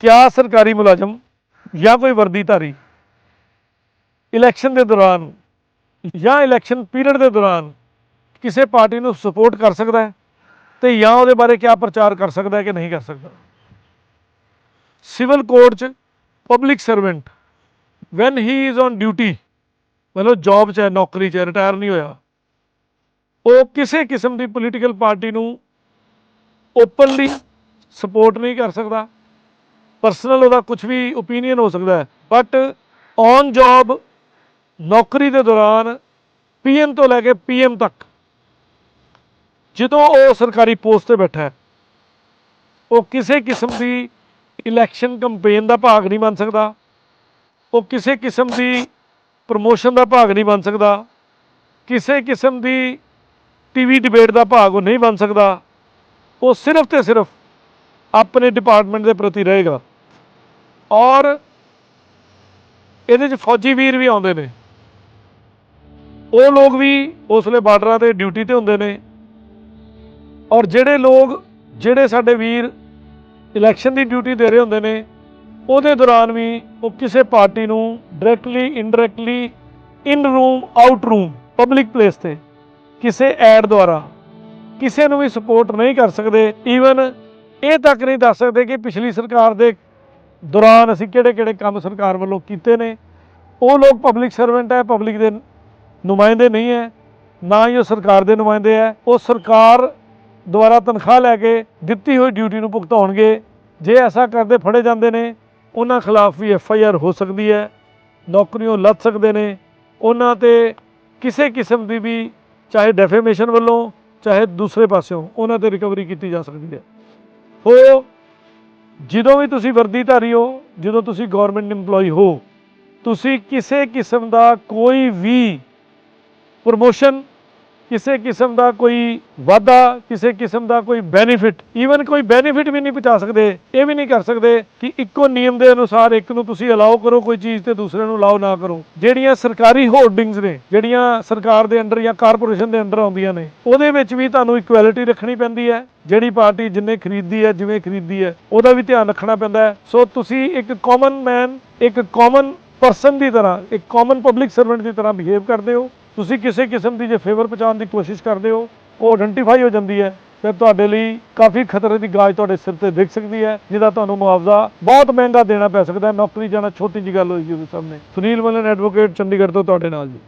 ਕਿਆ ਸਰਕਾਰੀ ਮੁਲਾਜ਼ਮ ਜਾਂ ਕੋਈ ਵਰਦੀਧਾਰੀ ਇਲੈਕਸ਼ਨ ਦੇ ਦੌਰਾਨ ਜਾਂ ਇਲੈਕਸ਼ਨ ਪੀਰੀਅਡ ਦੇ ਦੌਰਾਨ ਕਿਸੇ ਪਾਰਟੀ ਨੂੰ ਸਪੋਰਟ ਕਰ ਸਕਦਾ ਹੈ ਤੇ ਜਾਂ ਉਹਦੇ ਬਾਰੇ ਕਿਆ ਪ੍ਰਚਾਰ ਕਰ ਸਕਦਾ ਹੈ ਕਿ ਨਹੀਂ ਕਰ ਸਕਦਾ? ਸਿਵਲ ਕੋਰਟ 'ਚ public servant when he is on duty ਮਤਲਬ ਜੌਬ 'ਚ ਹੈ, ਨੌਕਰੀ 'ਚ ਹੈ ਰਿਟਾਇਰ ਨਹੀਂ ਹੋਇਆ, ਉਹ ਕਿਸੇ ਕਿਸਮ ਦੀ ਪੋਲੀਟੀਕਲ ਪਾਰਟੀ ਨੂੰ ਓਪਨਲੀ ਸਪੋਰਟ ਨਹੀਂ ਕਰ ਸਕਦਾ। ਪਰਸਨਲ ਉਹਦਾ ਕੁਝ ਵੀ ਓਪੀਨੀਅਨ ਹੋ ਸਕਦਾ ਹੈ। ਬਟ ਔਨ ਜੌਬ ਨੌਕਰੀ ਦੇ ਦੌਰਾਨ ਪੀਐਮ ਤੋਂ ਲੈ ਕੇ ਪੀਐਮ ਤੱਕ, ਜਦੋਂ ਉਹ ਸਰਕਾਰੀ ਪੋਸਟ ਤੇ ਬੈਠਾ ਹੈ, ਉਹ ਕਿਸੇ ਕਿਸਮ ਦੀ ਇਲੈਕਸ਼ਨ ਕੈਂਪੇਨ ਦਾ ਭਾਗ ਨਹੀਂ ਬਣ ਸਕਦਾ, ਉਹ ਕਿਸੇ ਕਿਸਮ ਦੀ ਪ੍ਰਮੋਸ਼ਨ ਦਾ ਭਾਗ ਨਹੀਂ ਬਣ ਸਕਦਾ, ਕਿਸੇ ਕਿਸਮ ਦੀ ਟੀਵੀ ਡਿਬੇਟ ਦਾ ਭਾਗ ਉਹ ਨਹੀਂ ਬਣ ਸਕਦਾ, ਉਹ ਸਿਰਫ ਤੇ ਸਿਰਫ ਆਪਣੇ ਡਿਪਾਰਟਮੈਂਟ ਦੇ ਪ੍ਰਤੀ ਰਹੇਗਾ। ਔਰ ਇਹਦੇ 'ਚ ਫੌਜੀ ਵੀਰ ਵੀ ਆਉਂਦੇ ਨੇ। ਉਹ ਲੋਕ ਵੀ ਉਸ ਵੇਲੇ ਬਾਰਡਰਾਂ ਤੇ ਡਿਊਟੀ ਤੇ ਹੁੰਦੇ ਨੇ। ਔਰ ਜਿਹੜੇ ਲੋਕ, ਜਿਹੜੇ ਸਾਡੇ ਵੀਰ ਇਲੈਕਸ਼ਨ ਦੀ ਡਿਊਟੀ ਦੇ ਰਹੇ ਹੁੰਦੇ ਨੇ, ਉਹਦੇ ਦੌਰਾਨ ਵੀ ਉਹ ਕਿਸੇ ਪਾਰਟੀ ਨੂੰ directly indirectly in room out room public place ਤੇ ਕਿਸੇ ਐਡ ਦੁਆਰਾ ਕਿਸੇ ਨੂੰ ਵੀ ਸਪੋਰਟ ਨਹੀਂ ਕਰ ਸਕਦੇ। ਈਵਨ ਇਹ ਤੱਕ ਨਹੀਂ ਦੱਸ ਸਕਦੇ ਕਿ ਪਿਛਲੀ ਸਰਕਾਰ ਦੇ ਦੌਰਾਨ ਅਸੀਂ ਕਿਹੜੇ ਕਿਹੜੇ ਕੰਮ ਸਰਕਾਰ ਵੱਲੋਂ ਕੀਤੇ ਨੇ? ਉਹ ਲੋਕ ਪਬਲਿਕ ਸਰਵੈਂਟ ਹੈ ਪਬਲਿਕ ਦੇ ਨੁਮਾਇੰਦੇ ਨਹੀਂ ਹੈ, ਨਾ ਹੀ ਉਹ ਸਰਕਾਰ ਦੇ ਨੁਮਾਇੰਦੇ ਹੈ। ਉਹ ਸਰਕਾਰ ਦੁਆਰਾ ਤਨਖਾਹ ਲੈ ਕੇ ਦਿੱਤੀ ਹੋਈ ਡਿਊਟੀ ਨੂੰ ਭੁਗਤਾਉਣਗੇ। ਜੇ ਐਸਾ ਕਰਦੇ ਫੜੇ ਜਾਂਦੇ ਨੇ, ਉਹਨਾਂ ਖਿਲਾਫ ਵੀ ਐਫ ਆਈ ਆਰ ਹੋ ਸਕਦੀ ਹੈ, ਨੌਕਰੀਆਂ ਲੱਥ ਸਕਦੇ ਨੇ। ਉਹਨਾਂ ਤੇ ਕਿਸੇ ਕਿਸਮ ਦੀ ਵੀ, ਚਾਹੇ ਡੈਫੇਮੇਸ਼ਨ ਵੱਲੋਂ, ਚਾਹੇ ਦੂਸਰੇ ਪਾਸਿਓਂ, ਉਹਨਾਂ ਤੇ ਰਿਕਵਰੀ ਕੀਤੀ ਜਾ ਸਕਦੀ ਹੈ। ਹੋ ਜਦੋਂ ਵੀ ਤੁਸੀਂ ਵਰਦੀਧਾਰੀ ਹੋ, ਜਦੋਂ ਤੁਸੀਂ ਗਵਰਨਮੈਂਟ EMPLOYE ਹੋ, ਤੁਸੀਂ ਕਿਸੇ ਕਿਸਮ ਦਾ ਕੋਈ ਵੀ ਪ੍ਰਮੋਸ਼ਨ ਕਿਸੇ ਕਿਸਮ ਦਾ ਕੋਈ ਵਾਧਾ, ਕਿਸੇ ਕਿਸਮ ਦਾ ਕੋਈ ਬੈਨੀਫਿਟ ਈਵਨ ਕੋਈ ਬੈਨੀਫਿਟ ਵੀ ਨਹੀਂ ਪਹੁੰਚਾ ਸਕਦੇ, ਇਹ ਵੀ ਨਹੀਂ ਕਰ ਸਕਦੇ ਕਿ ਇੱਕੋ ਨਿਯਮ ਦੇ ਅਨੁਸਾਰ ਇੱਕ ਨੂੰ ਤੁਸੀਂ ਅਲਾਉ ਕਰੋ ਕੋਈ ਚੀਜ਼ ਤੇ ਦੂਸਰੇ ਨੂੰ ਅਲਾਉ ਨਾ ਕਰੋ। ਜਿਹੜੀਆਂ ਸਰਕਾਰੀ ਹੋਰਡਿੰਗਸ ਨੇ, ਜਿਹੜੀਆਂ ਸਰਕਾਰ ਦੇ ਅੰਡਰ ਜਾਂ ਕਾਰਪੋਰੇਸ਼ਨ ਦੇ ਅੰਡਰ ਆਉਂਦੀਆਂ ਨੇ, ਉਹਦੇ ਵਿੱਚ ਵੀ ਤੁਹਾਨੂੰ ਇਕੁਐਲਿਟੀ ਰੱਖਣੀ ਪੈਂਦੀ ਹੈ। ਜਿਹੜੀ ਪਾਰਟੀ ਜਿੰਨੇ ਖਰੀਦਦੀ ਹੈ, ਜਿਵੇਂ ਖਰੀਦਦੀ ਹੈ, ਉਹਦਾ ਵੀ ਧਿਆਨ ਰੱਖਣਾ ਪੈਂਦਾ ਹੈ। ਸੋ ਤੁਸੀਂ ਇੱਕ ਕਾਮਨ ਮੈਨ ਇੱਕ ਕਾਮਨ ਪਰਸਨ ਦੀ ਤਰ੍ਹਾਂ, ਇੱਕ ਕਾਮਨ ਪਬਲਿਕ ਸਰਵੈਂਟ ਦੀ ਤਰ੍ਹਾਂ ਬਿਹੇਵ ਕਰਦੇ ਹੋ। ਤੁਸੀਂ ਕਿਸੇ ਕਿਸਮ ਦੀ ਜੇ ਫੇਵਰ ਪਹੁੰਚਾਉਣ ਦੀ ਕੋਸ਼ਿਸ਼ ਕਰਦੇ ਹੋ, ਉਹ ਆਇਡੈਂਟੀਫਾਈ ਹੋ ਜਾਂਦੀ ਹੈ। ਫਿਰ ਤੁਹਾਡੇ ਲਈ ਕਾਫੀ ਖਤਰੇ ਦੀ ਗਾਜ ਤੁਹਾਡੇ ਸਿਰ ਤੇ ਦਿਖ ਸਕਦੀ ਹੈ, ਜਿਹਦਾ ਤੁਹਾਨੂੰ ਮੁਆਵਜ਼ਾ ਬਹੁਤ ਮਹਿੰਗਾ ਦੇਣਾ ਪੈ ਸਕਦਾ ਹੈ। ਨੌਕਰੀ ਜਾਣਾ ਛੋਟੀ ਜੀ ਗੱਲ ਹੋਈ ਜੀ ਉਹਦੇ ਸਾਹਮਣੇ। ਸੁਨੀਲ ਮਲਨ ਐਡਵੋਕੇਟ ਚੰਡੀਗੜ੍ਹ ਤੋਂ ਤੁਹਾਡੇ ਨਾਲ ਜੀ।